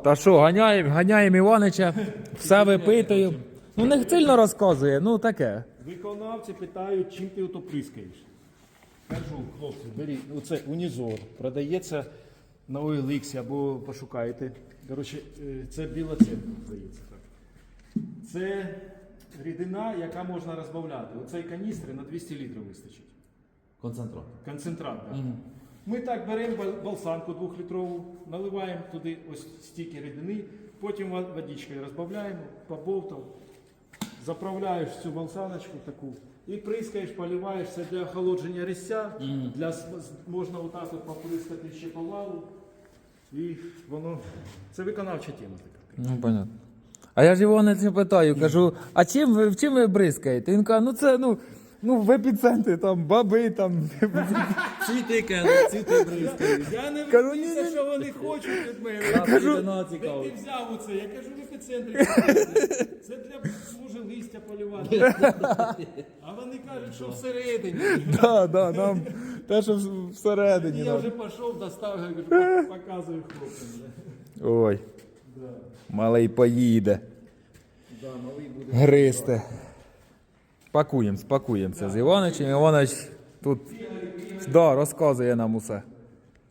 Та що, ганяємо, ганяємо Іванича, все випитуємо. Ну не сильно розказує, ну таке. Виконавці питають, чим ти ото прискаєш. Кажу, хлопці, беріть, оце унізор. Продається на OLX або пошукайте. Коротше, е, це біла церква, здається так. Це рідина, яка можна розбавляти. Оцей каністри на 200 літрів вистачить. Концентрат. Концентрат, так. Ми так беремо бал- балсанку двохлітрову, наливаємо туди ось стільки рідини, потім водичкою розбавляємо, побовтав, заправляєш цю балсаночку таку і прискаєш, поливаєш це для охолодження резця, для, можна отак от поприскати ще по валу. І воно. Це виконавча тема така. Ну, понятно. А я ж Іванича питаю, кажу, а чим ви чим ви бризкаєте? Він каже, ну це ну, ну в епіцентрі там баби там. Цвіти кели, цвіти бризкають. Я не Кажу, ні, вивчився, ні. що вони хочуть від мене. Кажу, Де ти взяв оце? Я кажу, в епіцентрі. Це для може листя полювати. А вони кажуть, що всередині. Да, да, нам те, що в- всередині. Я вже пішов, достав, я кажу, показую хлопцям. да. Ой, малий поїде. Да, малий буде. Гристи. Пакуємо, спакуємося з Іваничем. Іванич тут да, розказує нам усе.